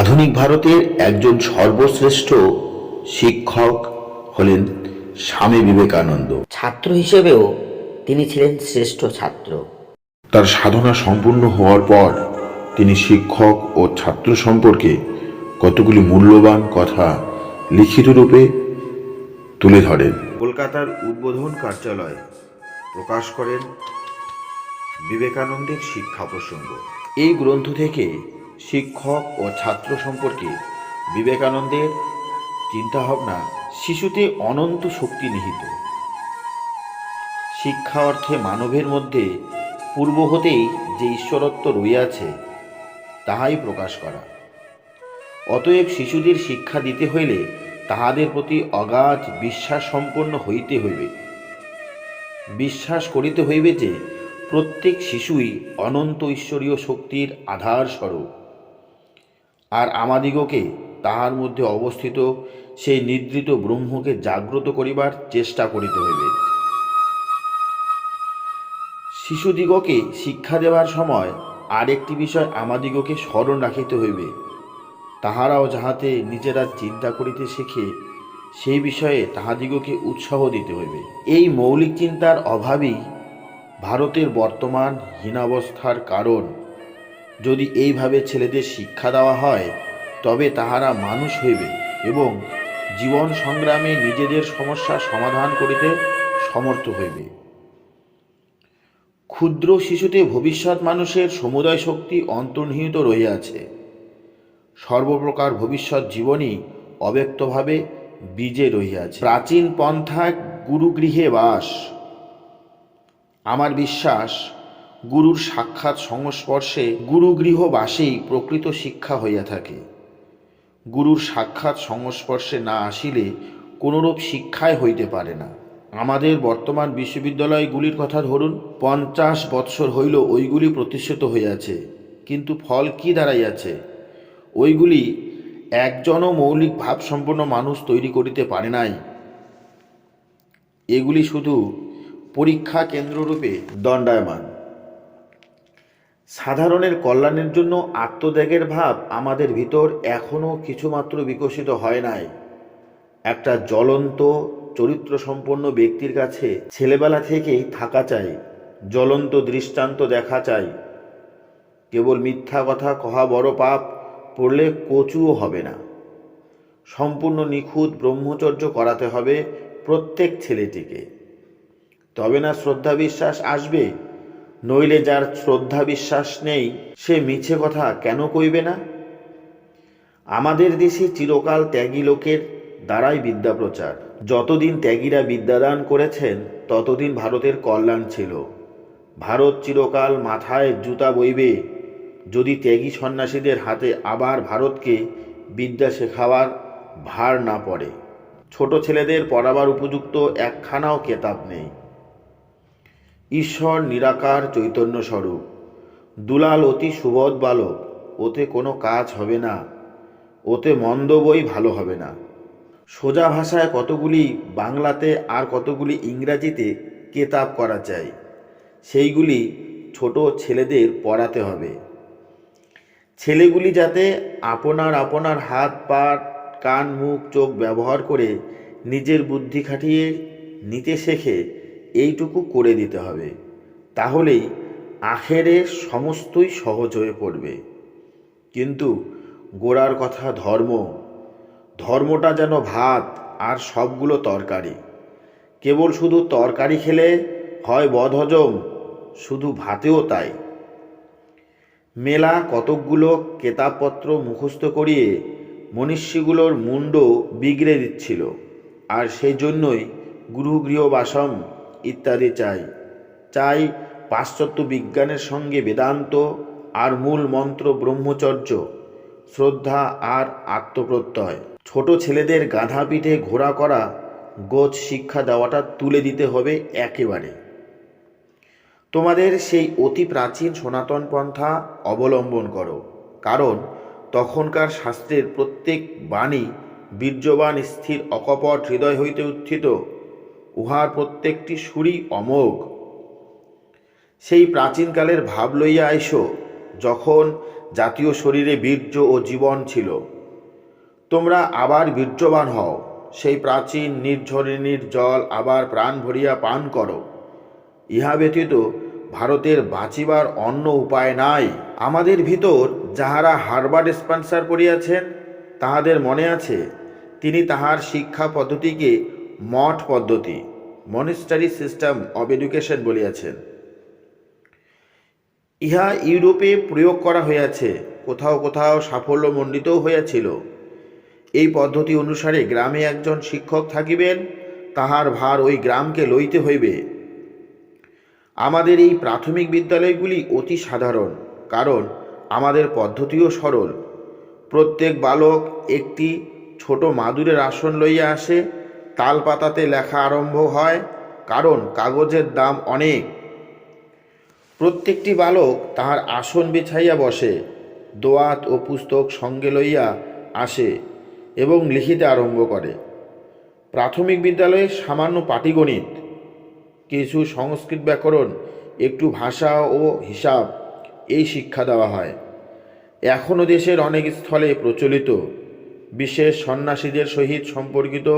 আধুনিক ভারতের একজন সর্বশ্রেষ্ঠ শিক্ষক হলেন স্বামী বিবেকানন্দ। ছাত্র হিসেবেও তিনি ছিলেন শ্রেষ্ঠ ছাত্র। তার সাধনা সম্পূর্ণ হওয়ার পর তিনি শিক্ষক ও ছাত্র সম্পর্কে কতগুলি মূল্যবান কথা লিখিত রূপে তুলে ধরেন। কলকাতার উদ্বোধন কার্যালয় প্রকাশ করেন বিবেকানন্দের শিক্ষা প্রসঙ্গ। এই গ্রন্থ থেকে শিক্ষক ও ছাত্র সম্পর্কে বিবেকানন্দের চিন্তাভাবনা শিশুতে অনন্ত শক্তি নিহিত। শিক্ষা অর্থে মানবের মধ্যে পূর্ব হতেই যে ঈশ্বরত্ব রইয়াছে তাহাই প্রকাশ করা। অতএব শিশুদের শিক্ষা দিতে হইলে তাহাদের প্রতি অগাধ বিশ্বাস সম্পন্ন হইতে হইবে। বিশ্বাস করিতে হইবে যে প্রত্যেক শিশুই অনন্ত ঈশ্বরীয় শক্তির আধার স্বরূপ আর আমাদিগকে তাহার মধ্যে অবস্থিত সেই নিদ্রিত ব্রহ্মকে জাগ্রত করিবার চেষ্টা করিতে হইবে। শিশুদিগকে শিক্ষা দেওয়ার সময় আরেকটি বিষয় আমাদিগকে স্মরণ রাখিতে হইবে। তাহারাও যাহাতে নিজেরা চিন্তা করিতে শেখে, সেই বিষয়ে তাহাদিগকে উৎসাহ দিতে হইবে। এই মৌলিক চিন্তার অভাবই ভারতের বর্তমান হীনাবস্থার কারণ। যদি এইভাবে ছেলেদের শিক্ষা দেওয়া হয়, তবে তাহারা মানুষ হইবে এবং জীবন সংগ্রামে নিজেদের সমস্যা সমাধান করিতে সমর্থ হইবে। ক্ষুদ্র শিশুতে ভবিষ্যৎ মানুষের সমুদয় শক্তি অন্তর্নিহিত রহিয়াছে সর্বপ্রকার ভবিষ্যৎ জীবনই অব্যক্তভাবে বীজে রহিয়াছে প্রাচীন পন্থা গুরুগৃহে বাস। আমার বিশ্বাস গুরুর সাক্ষাৎ সংস্পর্শে গুরুগৃহবাসেই প্রকৃত শিক্ষা হইয়া থাকে। গুরুর সাক্ষাৎ সংস্পর্শে না আসিলে কোনরূপ শিক্ষাই হইতে পারে না। আমাদের বর্তমান বিশ্ববিদ্যালয়গুলির কথা ধরুন, পঞ্চাশ বৎসর হইল ওইগুলি প্রতিষ্ঠিত হইয়াছে, কিন্তু ফল কি দাঁড়াইয়াছে? ওইগুলি একজনও মৌলিক ভাবসম্পন্ন মানুষ তৈরি করিতে পারে নাই। এগুলি শুধু পরীক্ষা কেন্দ্ররূপে দণ্ডায়মান। সাধারণের কল্যাণের জন্য আত্মত্যাগের ভাব আমাদের ভিতর এখনও কিছুমাত্র বিকশিত হয় নাই। একটা জ্বলন্ত চরিত্র সম্পন্ন ব্যক্তির কাছে ছেলেবেলা থেকেই থাকা চাই, জ্বলন্ত দৃষ্টান্ত দেখা চাই। কেবল মিথ্যা কথা, কহা বড় পাপ পড়লে কচুও হবে না। সম্পূর্ণ নিখুঁত ব্রহ্মচর্য করাতে হবে প্রত্যেক ছেলেটিকে। তবে না শ্রদ্ধা বিশ্বাস আসবে? নইলে যার শ্রদ্ধা বিশ্বাস নেই, সে মিছে কথা কেন কইবে না? আমাদের দেশে চিরকাল ত্যাগী লোকের দ্বারাই বিদ্যা প্রচার। যতদিন ত্যাগীরা বিদ্যাদান করেছেন, ততদিন ভারতের কল্যাণ ছিল। ভারত চিরকাল মাথায় জুতা বইবে। যদি ত্যাগী সন্ন্যাসীদের হাতে আবার ভারতকে বিদ্যা শেখাবার ভার না পড়ে। ছোট ছেলেদের পড়াবার উপযুক্ত একখানাও কেতাব নেই। ঈশ্বর নিরাকার চৈতন্য স্বরূপ। দুলাল অতি সুবোধ বালক, ওতে কোনো কাজ হবে না, ওতে মন্দ বই ভালো হবে না। সোজা ভাষায় কতগুলি বাংলাতে আর কতগুলি ইংরাজিতে কেতাব করা চাই সেইগুলি ছোট ছেলেদের পড়াতে হবে। ছেলেগুলি যাতে আপনার আপনার হাত, পা, কান, মুখ, চোখ ব্যবহার করে নিজের বুদ্ধি খাটিয়ে নিতে শেখে এইটুকু করে দিতে হবে। তাহলেই আখেরে সমস্তই সহজ হয়ে পড়বে। কিন্তু গোড়ার কথা ধর্ম। ধর্মটা যেন ভাত আর সবগুলো তরকারি। কেবল শুধু তরকারি খেলে হয় বদহজম, শুধু ভাতেও তাই। মেলা কতকগুলো কেতাবপত্র মুখস্থ করিয়ে মনীষীগুলোর মুন্ড বিগড়ে দিচ্ছিল। আর সেই জন্যই গৃহবাসম ইত্যাদি চাই। চাই পাশ্চাত্য বিজ্ঞানের সঙ্গে বেদান্ত আর মূল মন্ত্র ব্রহ্মচর্য, শ্রদ্ধা আর আত্মপ্রত্যয়। ছোট ছেলেদের গাধা পিঠে ঘোরা করা গোছ শিক্ষা দেওয়াটা তুলে দিতে হবে একেবারে। তোমাদের সেই অতি প্রাচীন সনাতন পন্থা অবলম্বন করো, কারণ তখনকার শাস্ত্রের প্রত্যেক বাণী বীর্যবান, স্থির, অকপট, হৃদয় হইতে উত্থিত। উহার প্রত্যেকটি সুরই অমোঘ। সেই প্রাচীনকালের ভাব লইয়া আইসো, যখন জাতীয় শরীরে বীর্য ও জীবন ছিল। তোমরা আবার বীর্যবান হও, সেই প্রাচীন নির্ঝরিণীর জল আবার প্রাণ ভরিয়া পান করো। ইহা ব্যতীত ভারতের বাঁচিবার অন্য উপায় নাই। আমাদের ভিতর যাহারা হারবার্ড স্পন্সার করিয়াছেন, তাহাদের মনে আছে, তিনি তাহার শিক্ষা পদ্ধতিকে মঠ পদ্ধতি, মনিস্টারি সিস্টেম অব এডুকেশন বলিয়াছেন। ইহা ইউরোপে প্রয়োগ করা হইয়াছে, কোথাও কোথাও সাফল্যমণ্ডিতও হইয়াছিল। এই পদ্ধতি অনুসারে গ্রামে একজন শিক্ষক থাকিবেন, তাহার ভার ওই গ্রামকে লইতে হইবে। আমাদের এই প্রাথমিক বিদ্যালয়গুলি অতি সাধারণ, কারণ আমাদের পদ্ধতিও সরল। প্রত্যেক বালক একটি ছোট মাদুরের আসন লইয়া আসে তাল পাতাতে লেখা আরম্ভ হয়, কারণ কাগজের দাম অনেক। প্রত্যেকটি বালক তাহার আসন বিছাইয়া বসে, দোয়াত ও পুস্তক সঙ্গে লইয়া আসে এবং লিখিতে আরম্ভ করে। প্রাথমিক বিদ্যালয়ে সামান্য পাটিগণিত, কিছু সংস্কৃত ব্যাকরণ, একটু ভাষা ও হিসাব, এই শিক্ষা দেওয়া হয়। এখনও দেশের অনেক স্থলে প্রচলিত। বিশেষ সন্ন্যাসীদের সহিত সম্পর্কিত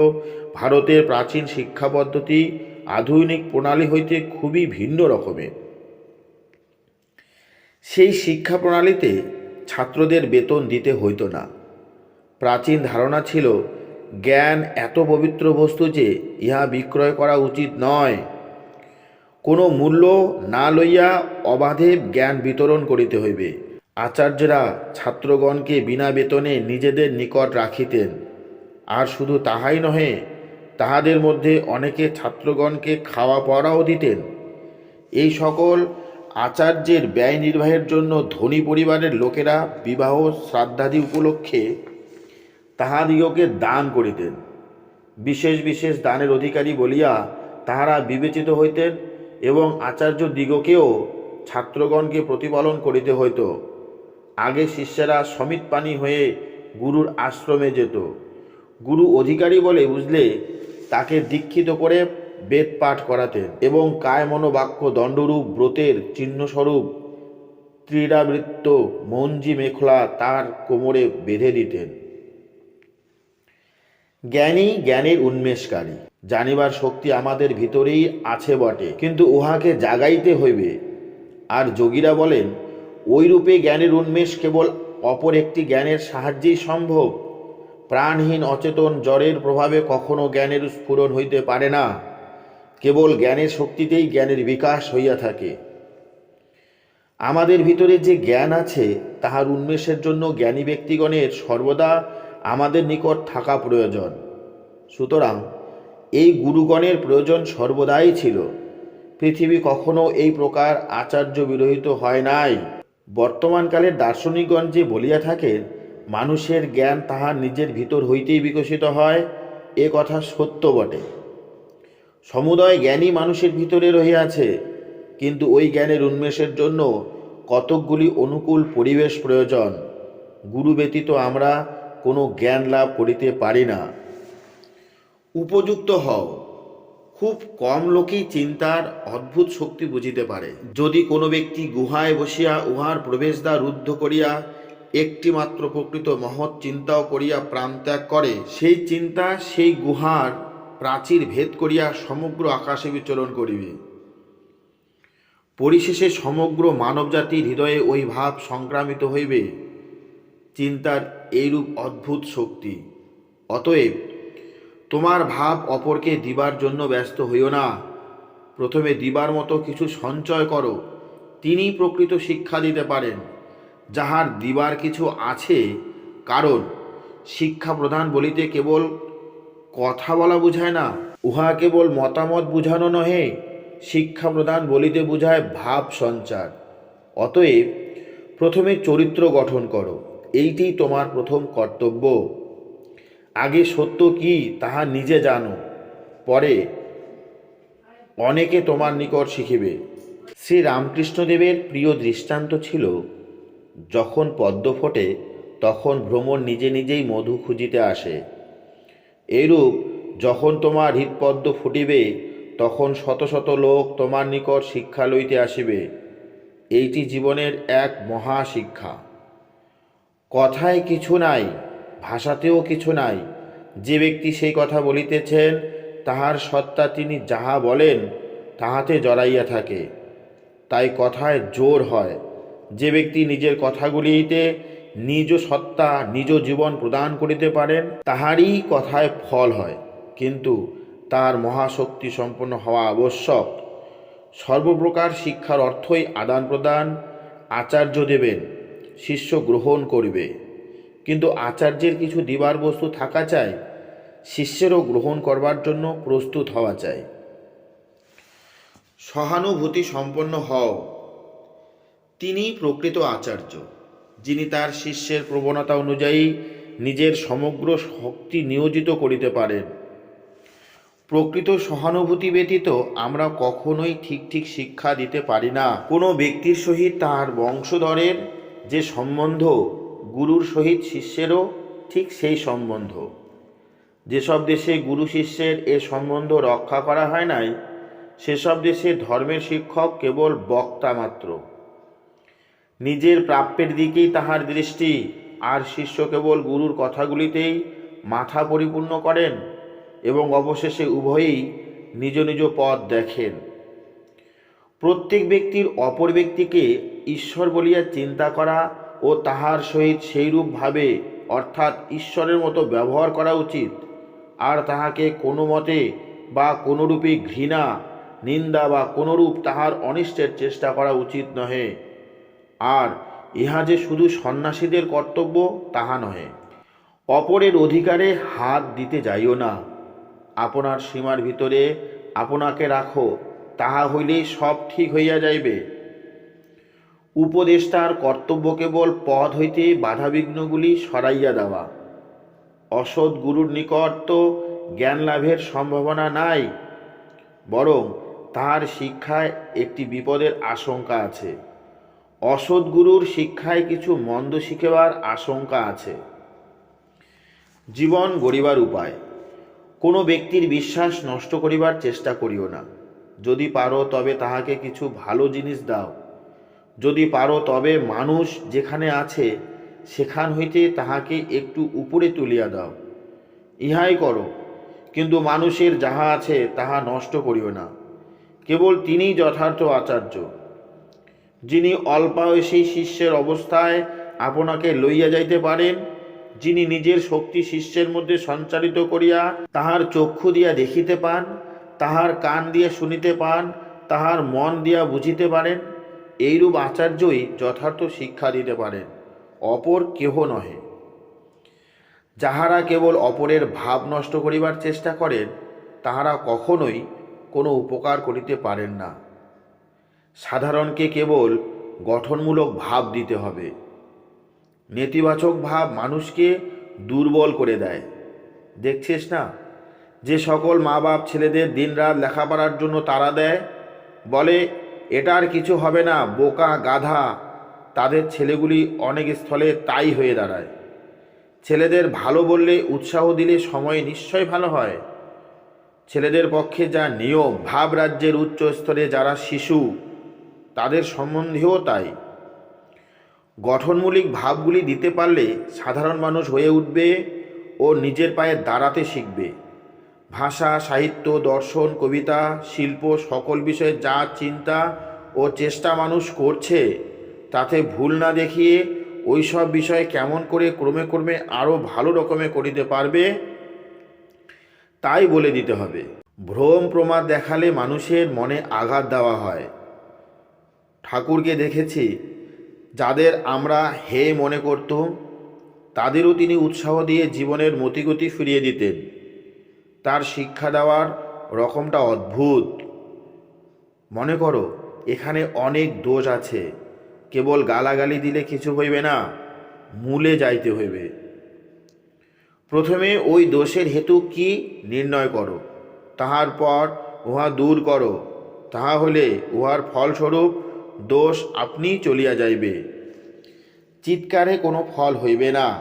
ভারতের প্রাচীন শিক্ষা পদ্ধতি আধুনিক প্রণালী হইতে খুবই ভিন্ন রকমের। সেই শিক্ষা প্রণালীতে ছাত্রদের বেতন দিতে হইতো না। প্রাচীন ধারণা ছিল, জ্ঞান এত পবিত্র বস্তু যে ইহা বিক্রয় করা উচিত নয়। কোনো মূল্য না লইয়া অবাধে জ্ঞান বিতরণ করিতে হইবে। আচার্যরা ছাত্রগণকে বিনা বেতনে নিজেদের নিকট রাখিতেন। আর শুধু তাহাই নহে, তাহাদের মধ্যে অনেকে ছাত্রগণকে খাওয়া পড়াও দিতেন। এই সকল আচার্যের ব্যয় নির্বাহের জন্য ধনী পরিবারের লোকেরা বিবাহ শ্রাদ্ধাদি উপলক্ষে তাহাদিগকে দান করিতেন। বিশেষ বিশেষ দানের অধিকারী বলিয়া তাহারা বিবেচিত হইতেন এবং আচার্য দিগকেও ছাত্রগণকে প্রতিপালন করিতে হইত। আগে শিষ্যেরা সমিত পানি হয়ে গুরুর আশ্রমে যেত। গুরু অধিকারী বলে বুঝলে তাকে দীক্ষিত করে বেদ পাঠ করাতেন এবং কায় মনোবাক্য দণ্ডরূপ, ব্রতের চিহ্নস্বরূপ ক্রীড়াবৃত্ত মঞ্জি মেখলা তার কোমরে বেঁধে দিতেন। জ্ঞানী জ্ঞানের উন্মেষকারী, জানিবার শক্তি আমাদের ভিতরেই আছে বটে, কিন্তু উহাকে জাগাইতে হইবে। আর যোগীরা বলেন ওইরূপে জ্ঞানের উন্মেষ কেবল অপর একটি জ্ঞানের সাহায্যেই সম্ভব। প্রাণহীন অচেতন জ্বরের প্রভাবে কখনো জ্ঞানের স্ফুরণ হইতে পারে না। কেবল জ্ঞানের শক্তিতেই জ্ঞানের বিকাশ হইয়া থাকে। আমাদের ভিতরে যে জ্ঞান আছে, তাহার উন্মেষের জন্য জ্ঞানী ব্যক্তিগণের সর্বদা আমাদের নিকট থাকা প্রয়োজন। সুতরাং এই গুরুগণের প্রয়োজন সর্বদাই ছিল। পৃথিবী কখনো এই প্রকার আচার্য বিরহিত হয় নাই। বর্তমানকালের দার্শনিকগণ যে বলিয়া থাকেন, মানুষের জ্ঞান তাহার নিজের ভিতর হইতেই বিকশিত হয়, এ কথা সত্য বটে। সমুদয় জ্ঞানী মানুষের ভিতরে রহিয়াছে, কিন্তু ওই জ্ঞানের উন্মেষের জন্য কতকগুলি অনুকূল পরিবেশ প্রয়োজন, গুরু ব্যতীত আমরা কোনো জ্ঞান লাভ করিতে পারি না। উপযুক্ত হও। খুব কম লোকই চিন্তার অদ্ভুত শক্তি বুঝিতে পারে। যদি কোনো ব্যক্তি গুহায় বসিয়া উহার প্রবেশদ্বার রুদ্ধ করিয়া একটি মাত্র প্রকৃত মহৎ চিন্তাও করিয়া প্রাণত্যাগ করে, সেই চিন্তা সেই গুহার প্রাচীর ভেদ করিয়া সমগ্র আকাশে বিচরণ করিবে। পরিশেষে সমগ্র মানবজাতির হৃদয়ে ওই ভাব সংক্রামিত হইবে, চিন্তার এইরূপ অদ্ভুত শক্তি। অতএব তোমার ভাব অপরকে দিবার জন্য ব্যস্ত হইও না। প্রথমে দিবার মতো কিছু সঞ্চয় করো তিনি প্রকৃত শিক্ষা দিতে পারেন। যাহার দিবার কিছু আছে, কারণ শিক্ষা প্রদান বলিতে কেবল কথা বলা বুঝায় না, উহা কেবল মতামত বুঝানো নহে, শিক্ষা প্রদান বলিতে বুঝায় ভাব সঞ্চার। অতএব প্রথমে চরিত্র গঠন করো, এইটি তোমার প্রথম কর্তব্য। আগে সত্য কি তাহা নিজে জানো। পরে অনেকে তোমার নিকট শিখিবে। শ্রী রামকৃষ্ণদেবের প্রিয় দৃষ্টান্ত ছিল, যখন পদ্ম ফোটে, তখন ভ্রমণ নিজে নিজেই মধু খুঁজিতে আসে। এইরূপ যখন তোমার হৃৎপদ্ম ফুটিবে, তখন শত শত লোক তোমার নিকট শিক্ষা লইতে আসিবে। এইটি জীবনের এক মহা শিক্ষা কথায় কিছু নাই ভাষাতেও কিছু নাই। যে ব্যক্তি সেই কথা বলিতেছেন, তাহার সত্তা তিনি যাহা বলেন, তাহাতে জড়াইয়া থাকে। তাই কথায় জোর হয়। যে ব্যক্তি নিজের কথাগুলিতে নিজ সত্তা, নিজ জীবন প্রদান করিতে পারেন, তাহারই কথায় ফল হয়। কিন্তু তার মহাশক্তি সম্পন্ন হওয়া আবশ্যক। সর্বপ্রকার শিক্ষার অর্থই আদান প্রদান আচার্য দেবেন, শিষ্য গ্রহণ করবে। কিন্তু আচার্যের কিছু দিবার বস্তু থাকা চাই, শিষ্যেরও গ্রহণ করবার জন্য প্রস্তুত হওয়া চাই। সহানুভূতি সম্পন্ন হও। তিনি প্রকৃত আচার্য, যিনি তার শিষ্যের প্রবণতা অনুযায়ী নিজের সমগ্র শক্তি নিয়োজিত করিতে পারেন। প্রকৃত সহানুভূতি ব্যতীত আমরা কখনোই ঠিক ঠিক শিক্ষা দিতে পারি না। কোনো ব্যক্তির সহিত তার বংশধরের যে সম্বন্ধ গুরুর সহিত শিষ্যেরও ঠিক সেই সম্বন্ধ। যেসব দেশে গুরু শিষ্যের এ সম্বন্ধ রক্ষা করা হয় নাই, সেসব দেশে ধর্মের শিক্ষক কেবল বক্তা মাত্র। নিজের প্রাপ্যের দিকেই তাহার দৃষ্টি, আর শিষ্য কেবল গুরুর কথাগুলিতেই মাথা পরিপূর্ণ করেন এবং অবশেষে উভয়েই নিজ নিজ পথ দেখেন। প্রত্যেক ব্যক্তির অপর ব্যক্তিকে ঈশ্বর বলিয়া চিন্তা করা ও তাহার সহিত সেইরূপভাবে অর্থাৎ ঈশ্বরের মতো ব্যবহার করা উচিত। আর তাহাকে কোনো মতে বা কোনোরূপে ঘৃণা, নিন্দা বা কোনোরূপ তাহার অনিষ্টের চেষ্টা করা উচিত নহে। আর ইহা যে শুধু সন্ন্যাসীদের কর্তব্য, তাহা নহে। অপরের অধিকারে হাত দিতে যাইও না। আপনার সীমার ভিতরে আপনাকে রাখো, তাহা হইলেই সব ঠিক হইয়া যাইবে। উপদেষ্টার কর্তব্য কেবল পদ হইতে বাধাবিঘ্নগুলি সরাইয়া দেওয়া। অসৎ গুরুর নিকট তো জ্ঞান লাভের সম্ভাবনা নাই, বরং তাহার শিক্ষায় একটি বিপদের আশঙ্কা আছে। অসৎ গুরুর শিক্ষায় কিছু মন্দ শিখেবার আশঙ্কা আছে। জীবন গড়িবার উপায়। কোনো ব্যক্তির বিশ্বাস নষ্ট করিবার চেষ্টা করিও না। যদি পারো তবে তাহাকে কিছু ভালো জিনিস দাও। যদি পারো তবে মানুষ যেখানে আছে, সেখান হইতে তাহাকে একটু উপরে তুলিয়া দাও। ইহাই করো, কিন্তু মানুষের যাহা আছে, তাহা নষ্ট করিও না। কেবল তিনিই যথার্থ আচার্য। যিনি অল্পায়সী শিষ্যের অবস্থায় আপনাকে লইয়া যাইতে পারেন, যিনি নিজের শক্তি শিষ্যের মধ্যে সঞ্চারিত করিয়া তাহার চক্ষু দিয়া দেখিতে পান, তাহার কান দিয়া শুনিতে পান, তাহার মন দিয়া বুঝিতে পারেন এইরূপ আচার্যই যথার্থ শিক্ষা দিতে পারেন, অপর কেহ নহে। যাহারা কেবল অপরের ভাব নষ্ট করিবার চেষ্টা করেন, তাহারা কখনোই কোনো উপকার করিতে পারেন না। সাধারণকে কেবল গঠনমূলক ভাব দিতে হবে। নেতিবাচক ভাব মানুষকে দুর্বল করে দেয়। দেখছিস না? যে সকল মা বাপ ছেলেদের দিনরাত লেখাপড়ার জন্য তারা দেয়, বলে এটার কিছু হবে না, বোকা গাধা। তাদের ছেলেগুলি অনেক স্থলে তাই হয়ে দাঁড়ায়। ছেলেদের ভালো বললে উৎসাহ দিলে সময় নিশ্চয় ভালো হয়। ছেলেদের পক্ষে যা নিয়ম, ভাব রাজ্যের উচ্চ স্তরে যারা শিশু, তাদের সম্বন্ধেও তাই। গঠনমূলক ভাবগুলি দিতে পারলে সাধারণ মানুষ হয়ে উঠবে ও নিজের পায়ে দাঁড়াতে শিখবে। ভাষা, সাহিত্য, দর্শন, কবিতা, শিল্প সকল বিষয়ে যা চিন্তা ও চেষ্টা মানুষ করছে, তাতে ভুল না দেখিয়ে ওই সব বিষয়ে কেমন করে ক্রমে ক্রমে আরও ভালো রকমে করিতে পারবে? তাই বলে দিতে হবে। ভ্রম প্রমাদ দেখালে মানুষের মনে আঘাত দেওয়া হয়। ঠাকুরকে দেখেছি, যাদের আমরা হে মনে করতুম, তাদেরও তিনি উৎসাহ দিয়ে জীবনের মতিগতি ফিরিয়ে দিতেন। তার শিক্ষা দেওয়ার রকমটা অদ্ভুত। মনে করো, এখানে অনেক দোষ আছে। কেবল গালাগালি দিলে কিছু হইবে না, মূলে যাইতে হইবে। প্রথমে ওই দোষের হেতু কি নির্ণয় করো। তাহার পর উহা দূর করো। তাহা হলে উহার ফলস্বরূপ দোষ আপনিই চলিয়া যাইবে। চিৎকারে কোনো ফল হইবে না।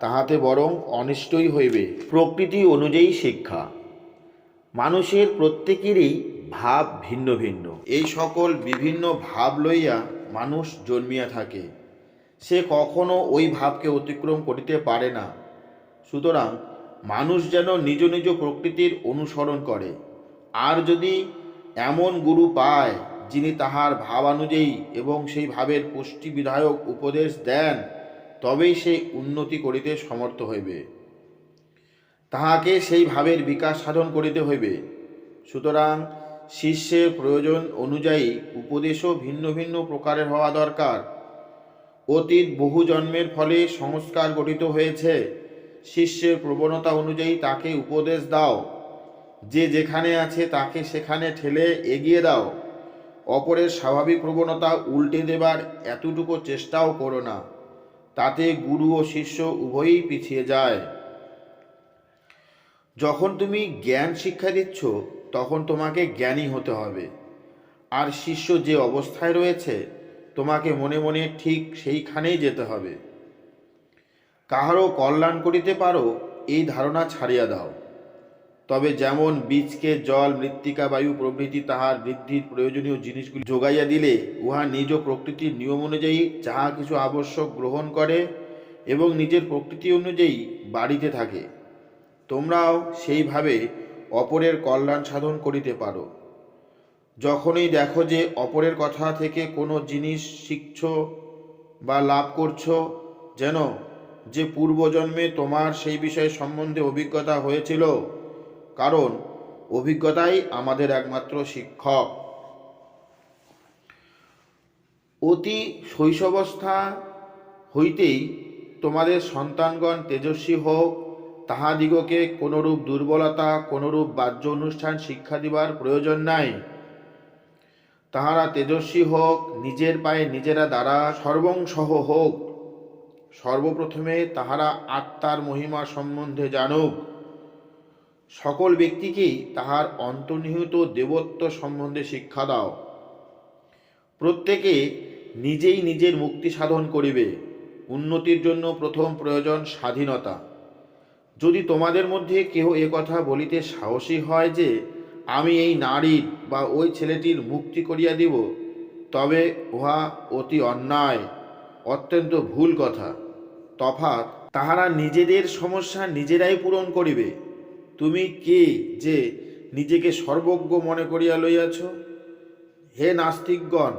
তাহাতে বরং অনিষ্টই হইবে। প্রকৃতি অনুযায়ী শিক্ষা। মানুষের প্রত্যেকেরই ভাব ভিন্ন ভিন্ন। এই সকল বিভিন্ন ভাব লইয়া মানুষ জন্মিয়া থাকে। সে কখনো ওই ভাবকে অতিক্রম করিতে পারে না। সুতরাং মানুষ যেন নিজ নিজ প্রকৃতির অনুসরণ করে। আর যদি এমন গুরু পায় যিনি তাহার ভাবানুযায়ী এবং সেই ভাবের পুষ্টি বিধায়ক উপদেশ দেন তবেই সে উন্নতি করিতে সমর্থ হইবে। তাহাকে সেই ভাবের বিকাশ সাধন করিতে হইবে। সুতরাং শিষ্যের প্রয়োজন অনুযায়ী উপদেশও ভিন্ন ভিন্ন প্রকারের হওয়া দরকার। অতীত বহু জন্মের ফলে সংস্কার গঠিত হয়েছে। শিষ্যের প্রবণতা অনুযায়ী তাকে উপদেশ দাও। যে যেখানে আছে তাকে সেখানে ঠেলে এগিয়ে দাও। অপরের স্বাভাবিক প্রবণতা উল্টে দেবার এতটুকু চেষ্টাও করো না। তাতে গুরু ও শিষ্য উভয়ই পিছিয়ে যায়। যখন তুমি জ্ঞান শিক্ষা দিচ্ছ, তখন তোমাকে জ্ঞানী হতে হবে। আর শিষ্য যে অবস্থায় রয়েছে, তোমাকে মনে মনে ঠিক সেইখানেই যেতে হবে। কাহারও কল্যাণ করিতে পারো, এই ধারণা ছাড়িয়া দাও। তবে যেমন বীজকে জল, মৃত্তিকা, বায়ু প্রভৃতি তাহার বৃদ্ধির প্রয়োজনীয় জিনিসগুলি যোগাইয়া দিলে, উহা নিজ প্রকৃতির নিয়ম অনুযায়ী যাহা কিছু আবশ্যক গ্রহণ করে এবং নিজের প্রকৃতি অনুযায়ী বাড়িতে থাকে। তোমরাও সেইভাবে অপরের কল্যাণ সাধন করিতে পারো। যখনই দেখো যে অপরের কথা থেকে কোনো জিনিস শিখছ বা লাভ করছ, যেন যে পূর্বজন্মে তোমার সেই বিষয়ে সম্বন্ধে অভিজ্ঞতা হয়েছিল কারণ অভিজ্ঞতাই আমাদের একমাত্র শিক্ষক। অতি শৈশবস্থা হইতেই তোমাদের সন্তানগণ তেজস্বী হোক, তাহাদিগকে কোনরূপ দুর্বলতা, কোনরূপ বাহ্য অনুষ্ঠান শিক্ষা দিবার প্রয়োজন নাই। তাহারা তেজস্বী হোক, নিজের পায়ে নিজেরা দ্বারা সর্বংসহ হোক, সর্বপ্রথমে তাহারা আত্মার মহিমা সম্বন্ধে জানুক। সকল ব্যক্তিকেই তাহার অন্তর্নিহিত দেবত্ব সম্বন্ধে শিক্ষা দাও। প্রত্যেকে নিজেই নিজের মুক্তি সাধন করিবে। উন্নতির জন্য প্রথম প্রয়োজন স্বাধীনতা। যদি তোমাদের মধ্যে কেহ এ কথা বলিতে সাহসী হয় যে, আমি এই নারীর বা ওই ছেলেটির মুক্তি করিয়া দিব, তবে উহা অতি অন্যায়, অত্যন্ত ভুল কথা। তফাৎ, তাহারা নিজেদের সমস্যা নিজেরাই পূরণ করিবে। তুমি কে যে নিজেকে সর্বজ্ঞ মনে করিয়া লইয়াছ? হে নাস্তিকগণ,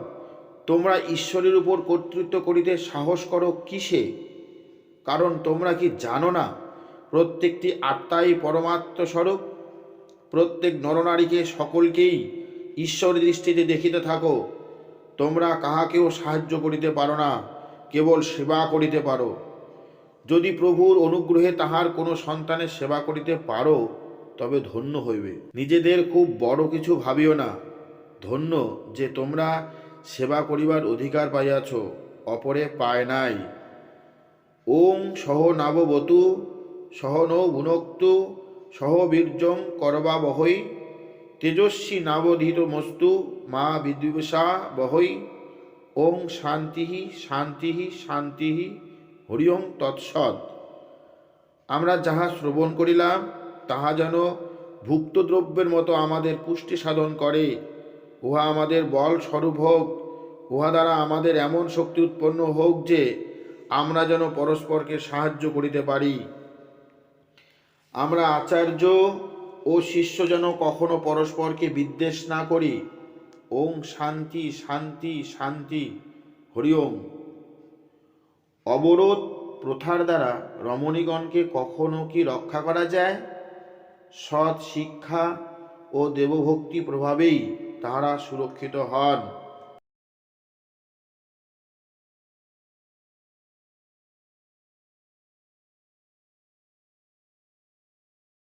তোমরা ঈশ্বরের উপর কর্তৃত্ব করিতে সাহস করো কিসে? কারণ তোমরা কি জানো না, প্রত্যেকটি আত্মাই পরমাত্ম স্বরূপ প্রত্যেক নরনারীকে সকলকেই ঈশ্বর দৃষ্টিতে দেখিতে থাকো। তোমরা কাহাকেও সাহায্য করিতে পারো না, কেবল সেবা করিতে পারো। যদি প্রভুর অনুগ্রহে তাহার কোনো সন্তানের সেবা করিতে পারো, তবে ধন্য হইবে। নিজেদের খুব বড় কিছু ভাবিও না। ধন্য যে তোমরা সেবা করিবার অধিকার পাইয়াছ, অপরে পায় নাই। ওং সহ নাববতু, সহ নৌ ভুনক্তু সহ বীর্যং করবা বহৈ, তেজস্বী নাবধীত মস্তু, মা বিদ্বিষা বহৈ। ওং শান্তি শান্তি শান্তি। হরি ওং তৎসৎ আমরা যাহা শ্রবণ করিলাম, তাহা যেন ভুক্ত দ্রব্যের মতো আমাদের পুষ্টি সাধন করে। উহা আমাদের বল স্বরূপ হোক, উহা দ্বারা আমাদের এমন শক্তি উৎপন্ন হোক যে, আমরা যেন পরস্পরকে সাহায্য করিতে পারি। আমরা আচার্য ও শিষ্য যেন কখনো পরস্পরকে বিদ্বেষ না করি। ওং শান্তি শান্তি শান্তি। হরি ওম অবরোধ প্রথার দ্বারা রমণীগণকে কখনো কি রক্ষা করা যায়? সৎ শিক্ষা ও দেবভক্তি প্রভাবেই তাহারা সুরক্ষিত হন।